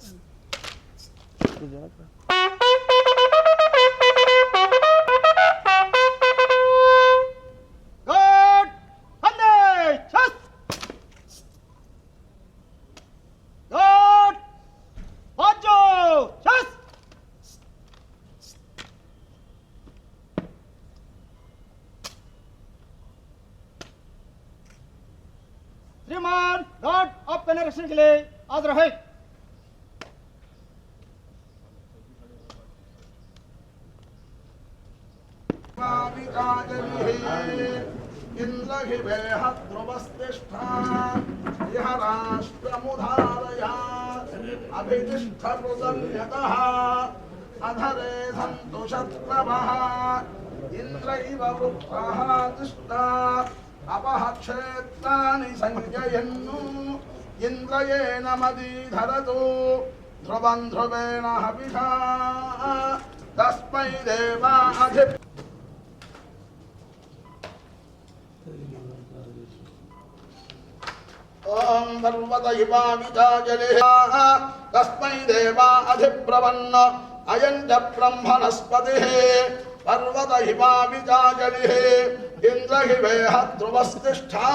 Thanks. Good job. श्रीमान of connection के लिए आज रहे इन्द्रहिवेह ध्रुवस्तिष्ठा राष्ट्रमुधारया अभितिष्ठकृतन्यतः अधरे सन्तु शत्रवः इन्द्र इव वृत्रः तिष्ठा अपः क्षेत्राणि सञ्जयन्नु इन्द्रयेण मदीधरतु ध्रुवम् ध्रुवेण हविषा। तस्मै देवा ॐ पर्वत इवामिताजलिः तस्मै देवा अधिब्रवन् अयम् च ब्रह्मणस्पतिः पर्वत इवामिताजलिः इन्द्र हि वेह ध्रुवस्तिष्ठा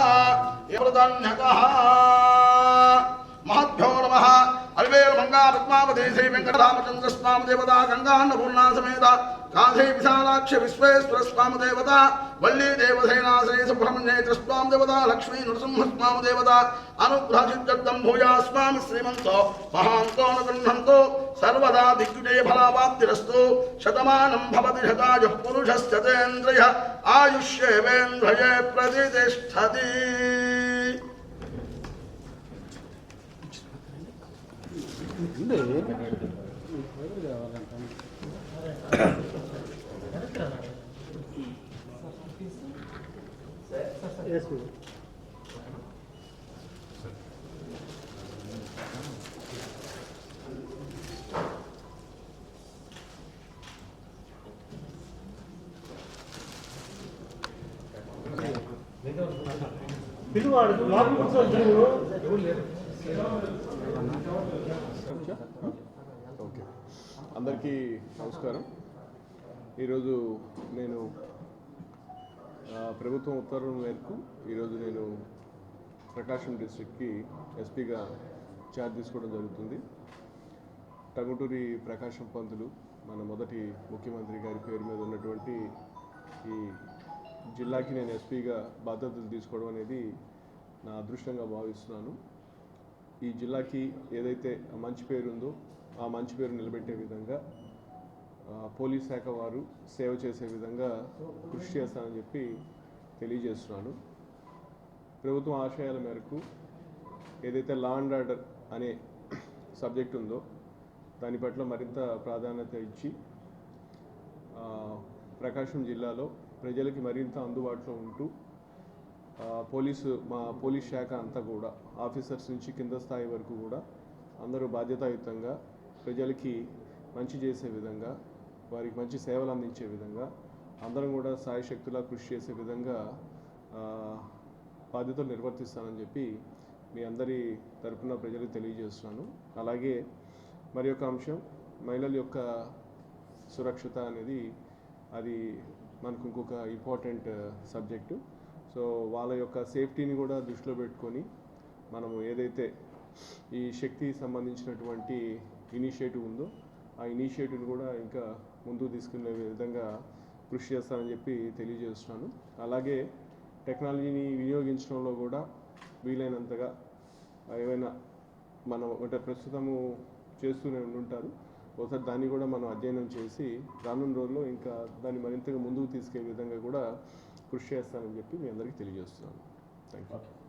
यमृतन्यकः महद्भ्यो नमः अल्वेल मंगा पद्मावती श्री वेंकटरामचंद्र स्वामी देवता गंगान्नपूर्णा समेत काधे विशालाक्ष विश्वेश्वर स्वामी देवता वल्ली देवसेना श्री सुब्रह्मण्य देवता लक्ष्मी नृसिंह स्वामी देवता अनुग्रह सिद्धम भूया स्वामी श्रीमंतो महांतो अनुगृह्णन्तो सर्वदा दिग्विजय फलावाप्तिरस्तु, शतमानं भवति शतायुः पुरुषश्चतेन्द्रिय आयुष्येवेन्द्रिये प्रतिष्ठति। పిల్లవాడు లోపల కూర్చోవాలి ఎవరు లేరు ఓకే. అందరికీ నమస్కారం. ఈరోజు నేను ప్రభుత్వం ఉత్తర్వుల మేరకు ఈరోజు నేను ప్రకాశం డిస్ట్రిక్ట్కి ఎస్పీగా ఛార్జ్ తీసుకోవడం జరుగుతుంది. టంగుటూరి ప్రకాశం పంతులు మన మొదటి ముఖ్యమంత్రి గారి పేరు మీద ఉన్నటువంటి ఈ జిల్లాకి నేను ఎస్పీగా బాధ్యతలు తీసుకోవడం అనేది నా అదృష్టంగా భావిస్తున్నాను. ఈ జిల్లాకి ఏదైతే మంచి పేరు ఉందో ఆ మంచి పేరు నిలబెట్టే విధంగా పోలీస్ శాఖ వారు సేవ చేసే విధంగా కృషి చేస్తానని చెప్పి తెలియజేస్తున్నాను. ప్రభుత్వం ఆశయాల మేరకు ఏదైతే లా అండ్ ఆర్డర్ అనే సబ్జెక్ట్ ఉందో దాని పట్ల మరింత ప్రాధాన్యత ఇచ్చి ప్రకాశం జిల్లాలో ప్రజలకి మరింత అందుబాటులో ఉంటూ పోలీసు మా పోలీస్ శాఖ అంతా కూడా ఆఫీసర్స్ నుంచి కింద స్థాయి వరకు కూడా అందరూ బాధ్యతాయుతంగా ప్రజలకి మంచి చేసే విధంగా వారికి మంచి సేవలు అందించే విధంగా అందరం కూడా సాయశక్తులా కృషి చేసే విధంగా బాధ్యతలు నిర్వర్తిస్తానని చెప్పి మీ అందరి తరఫున ప్రజలకు తెలియజేస్తున్నాను. అలాగే మరి యొక్క అంశం మహిళల యొక్క సురక్షత అనేది అది మనకు ఇంకొక ఇంపార్టెంట్ సబ్జెక్టు. సో వాళ్ళ యొక్క సేఫ్టీని కూడా దృష్టిలో పెట్టుకొని మనము ఏదైతే ఈ శక్తి సంబంధించినటువంటి ఇనిషియేటివ్ ఉందో ఆ ఇనిషియేటివ్ని కూడా ఇంకా ముందుకు తీసుకునే విధంగా కృషి చేస్తానని చెప్పి తెలియజేస్తున్నాను. అలాగే టెక్నాలజీని వినియోగించడంలో కూడా వీలైనంతగా ఏమైనా మనం అంటే ప్రస్తుతము చేస్తూనే ఉంటారు ఒకసారి దాన్ని కూడా మనం అధ్యయనం చేసి రానున్న రోజుల్లో ఇంకా దాన్ని మరింతగా ముందుకు తీసుకెళ్ళే విధంగా కూడా కృషి చేస్తానని చెప్పి మీ అందరికీ తెలియజేస్తున్నాను. Thank you